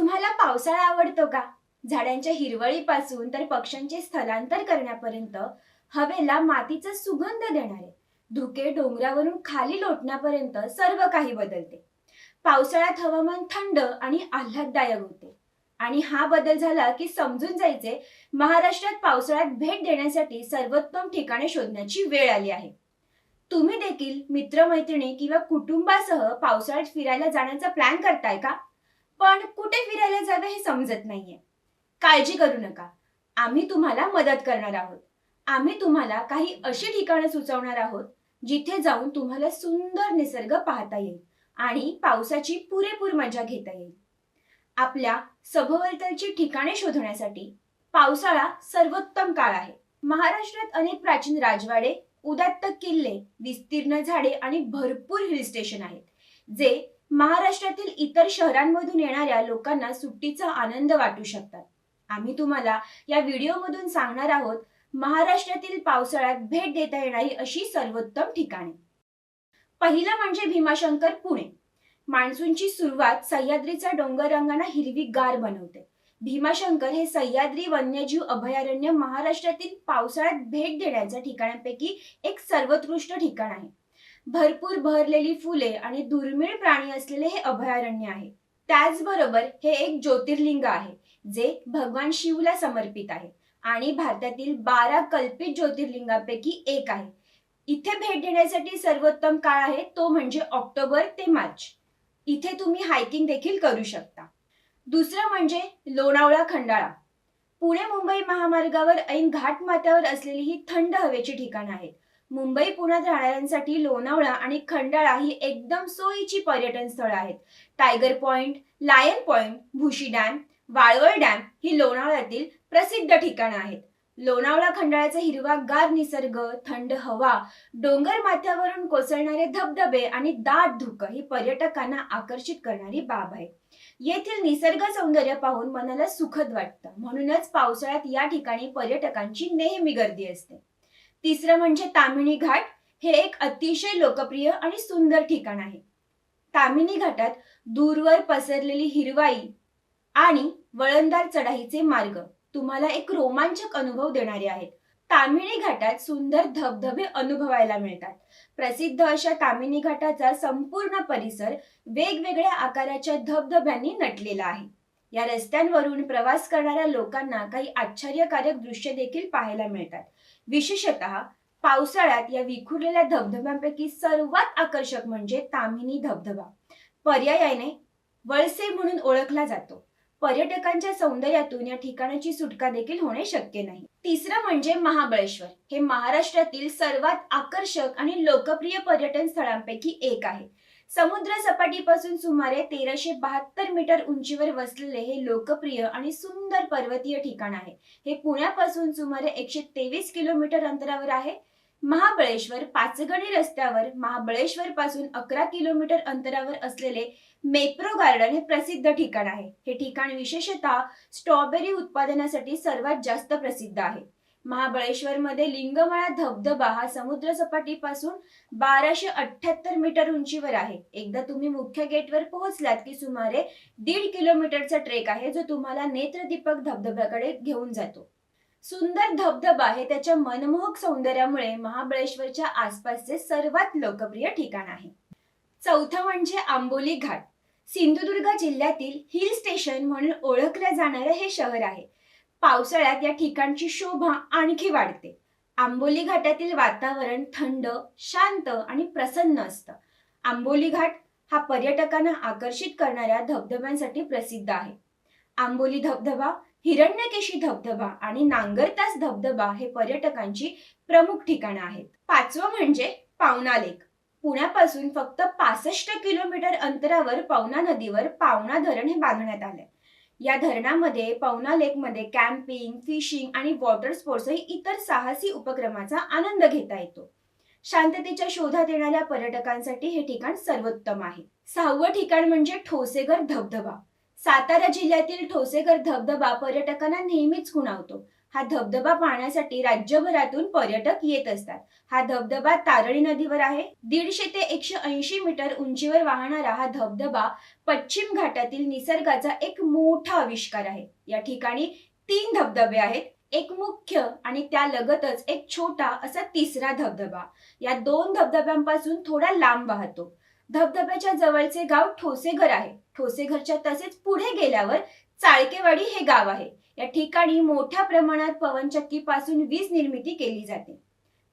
तुम्हाला पावसाळा आवडतो का? झाडांच्या हिरवळीपासून तर पक्ष्यांचे स्थलांतर करण्यापर्यंत हवेला मातीचा सुगंध देणारे धुके डोंगरावरून खाली लोटण्यापर्यंत सर्व काही बदलते. पावसाळ्यात हवामान थंड आणि आल्हाददायक होते. आणि हा बदल झाला की समजून जायचे महाराष्ट्रात पावसाळ्यात भेट देण्यासाठी सर्वोत्तम ठिकाणे शोधण्याची वेळ आली आहे. तुम्ही देखील मित्रमैत्रिणी किंवा कुटुंबासह पावसाळ्यात फिरायला जाण्याचा प्लॅन करताय का? पण कुठे फिरायला जावे हे समजत नाहीये. काळजी करू नका. आम्ही तुम्हाला मदत करणार आहोत. आम्ही तुम्हाला काही अशी ठिकाणं सुचवणार आहोत जिथे जाऊन तुम्हाला सुंदर निसर्ग पाहता येईल आणि पावसाची पुरेपूर मजा घेता येईल. आपल्या सभोवतालची ठिकाणे शोधण्यासाठी पावसाळा सर्वोत्तम काळ आहे. महाराष्ट्रात अनेक प्राचीन राजवाडे उदात्त किल्ले विस्तीर्ण झाडे आणि भरपूर हिल स्टेशन आहेत जे महाराष्ट्रातील इतर शहरांमधून येणाऱ्या लोकांना सुट्टीचा आनंद वाटू शकतात. आम्ही तुम्हाला या व्हिडिओमधून सांगणार आहोत महाराष्ट्रातील पावसाळ्यात भेट देता येणारी अशी सर्वोत्तम ठिकाणे. पहिलं म्हणजे भीमाशंकर पुणे. मान्सूनची सुरुवात सह्याद्रीचा डोंगर रंगाना हिरवी गार बनवते. भीमाशंकर हे सह्याद्री वन्यजीव अभयारण्य महाराष्ट्रातील पावसाळ्यात भेट देण्याच्या ठिकाणांपैकी एक सर्वोत्कृष्ट ठिकाण आहे. भरपूर बहरलेली फुले आणि दुर्मिळ प्राणी असलेले हे अभयारण्य आहे. त्याचबरोबर हे एक ज्योतिर्लिंग आहे जे भगवान शिवला समर्पित आहे आणि भारतातील बारा कल्पित ज्योतिर्लिंगापैकी एक आहे. इथे भेट देण्यासाठी सर्वोत्तम काळ आहे तो म्हणजे ऑक्टोबर ते मार्च. इथे तुम्ही हायकिंग देखील करू शकता. दुसरं म्हणजे लोणावळा खंडाळा. पुणे मुंबई महामार्गावर ऐन घाट माथ्यावर असलेली ही थंड हवेची ठिकाणं आहेत. मुंबई पुण्यात राहणाऱ्यांसाठी लोणावळा आणि खंडाळा ही एकदम सोयीची पर्यटन स्थळं आहेत. Tiger point lion point Bhushi dam वाळवळ dam ही लोणावळ्यातील प्रसिद्ध ठिकाणं आहेत. लोणावळा खंडाळ्याचा हिरवागार निसर्ग थंड हवा डोंगर माथ्यावरून कोसळणारे धबधबे आणि दाट धुकं ही पर्यटकांना आकर्षित करणारी बाब आहे. येथील निसर्ग सौंदर्य पाहून मनाला सुखद वाटतं. म्हणूनच पावसाळ्यात या ठिकाणी पर्यटकांची नेहमी गर्दी असते. तिसरं म्हणजे तामिणी घाट. हे एक अतिशय लोकप्रिय आणि सुंदर ठिकाण आहे. तामिनी घाटात दूरवर पसरलेली हिरवाई आणि वळणदार चढाईचे मार्ग तुम्हाला एक रोमांचक अनुभव देणारे आहेत. तामिणी घाटात सुंदर धबधबे अनुभवायला मिळतात. प्रसिद्ध अशा तामिनी घाटाचा संपूर्ण परिसर वेगवेगळ्या आकाराच्या धबधब्यांनी नटलेला आहे. या रस्त्यांवरून प्रवास करणाऱ्या लोकांना काही आश्चर्यकारक दृश्य देखील पाहायला मिळतात. विशेषतः पावसाळ्यात या विखुरलेल्या धबधब्यांपैकी सर्वात आकर्षक म्हणजे तामिनी धबधबा. पर्यायाने वळसे म्हणून ओळखला जातो. पर्यटकांच्या सौंदर्यातून या ठिकाणाची सुटका देखील होणे शक्य नाही. तिसरं म्हणजे महाबळेश्वर. हे महाराष्ट्रातील सर्वात आकर्षक आणि लोकप्रिय पर्यटन स्थळांपैकी एक आहे. समुद्र सपाटीपासून सुमारे तेराशे बहात्तर मीटर उंचीवर वसलेले हे लोकप्रिय आणि सुंदर पर्वतीय ठिकाण आहे. हे पुण्यापासून सुमारे एकशे तेवीस किलोमीटर अंतरावर आहे. महाबळेश्वर पाचगणी रस्त्यावर महाबळेश्वर पासून अकरा किलोमीटर अंतरावर असलेले मेप्रो गार्डन हे प्रसिद्ध ठिकाण आहे. हे ठिकाण विशेषतः स्ट्रॉबेरी उत्पादनासाठी सर्वात जास्त प्रसिद्ध आहे. महाबळेश्वर मध्ये लिंगमाळा धबधबा हा समुद्र सपाटीपासून बाराशे अठ्याहत्तर मीटर उंचीवर आहे. एकदा तुम्ही मुख्य गेटवर पोहोचलात की सुमारे दीड किलोमीटरचा ट्रेक आहे जो तुम्हाला नेत्रदीपक धबधब्याकडे घेऊन जातो. सुंदर धबधबा हे त्याच्या मनमोहक सौंदर्यामुळे महाबळेश्वरच्या आसपासचे सर्वात लोकप्रिय ठिकाण आहे. चौथं म्हणजे आंबोली घाट. सिंधुदुर्ग जिल्ह्यातील हिल स्टेशन म्हणून ओळखलं जाणारं हे शहर आहे. पावसाळ्यात या ठिकाणची शोभा आणखी वाढते. आंबोली घाटातील वातावरण थंड शांत आणि प्रसन्न असतं. आंबोली घाट हा पर्यटकांना आकर्षित करणाऱ्या धबधब्यांसाठी प्रसिद्ध आहे. आंबोली धबधबा हिरण्यकेशी धबधबा आणि नांगरतास धबधबा हे पर्यटकांची प्रमुख ठिकाणं आहेत. पाचवं म्हणजे पावना लेक. पुण्यापासून फक्त पासष्ट किलोमीटर अंतरावर पवना नदीवर पावना धरण हे बांधण्यात आले या धरणामध्ये पवना लेकमध्ये कॅम्पिंग फिशिंग आणि वॉटर स्पोर्ट्सही इतर साहसी उपक्रमाचा आनंद घेता येतो. शांततेच्या शोधात येणाऱ्या पर्यटकांसाठी हे ठिकाण सर्वोत्तम आहे. सहावं ठिकाण म्हणजे ठोसेघर धबधबा. सातारा जिल्ह्यातील ठोसेघर धबधबा पर्यटकांना नेहमीच खुणावतो. हा धबधबा पाहण्यासाठी राज्यभरातून पर्यटक येत असतात. हा धबधबा तारळी नदीवर आहे. दीडशे ते एकशे ऐंशी मीटर उंचीवर वाहणारा हा धबधबा पश्चिम घाटातील निसर्गाचा एक मोठा आविष्कार आहे. या ठिकाणी तीन धबधबे आहेत. एक मुख्य आणि त्या लगतच एक छोटा असा तिसरा धबधबा. या दोन धबधब्यांपासून थोडा लांब वाहतो. धबधब्याच्या जवळचे गाव ठोसेघर आहे. ठोसेघरच्या तसेच पुढे गेल्यावर चाळकेवाडी हे गाव आहे. या ठिकाणी मोठ्या प्रमाणात पवनचक्की पासून वीज निर्मिती केली जाते.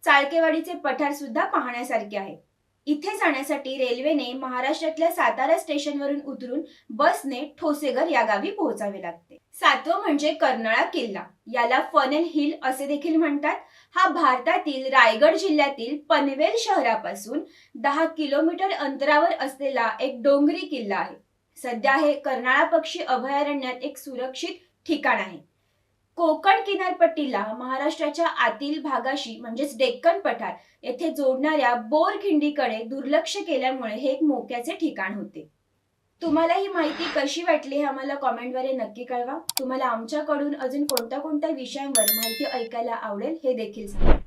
चाळकेवाडीचे पठार सुद्धा पाहण्यासारखे आहे. इथे जाण्यासाठी रेल्वेने महाराष्ट्रातल्या सातारा स्टेशनवरून उतरून बसने ठोसेघर या गावी पोहोचावे लागते. सातवं म्हणजे कर्नाळा किल्ला. याला फनेल हिल असे देखील म्हणतात. हा भारतातील रायगड जिल्ह्यातील पनवेल शहरापासून दहा किलोमीटर अंतरावर असलेला एक डोंगरी किल्ला आहे. सध्या हे कर्नाळा पक्षी अभयारण्यात एक सुरक्षित ठिकाण आहे. कोकण किनारपट्टीला महाराष्ट्राच्या आतील भागाशी म्हणजेच डेक्कन पठार येथे जोडणाऱ्या बोरखिंडीकडे दुर्लक्ष केल्यामुळे हे एक मोक्याचे ठिकाण होते. तुम्हाला ही माहिती कशी वाटली हे आम्हाला कॉमेंटद्वारे नक्की कळवा. तुम्हाला आमच्याकडून अजून कोणत्या कोणत्या विषयांवर माहिती ऐकायला आवडेल हे देखील सांगा.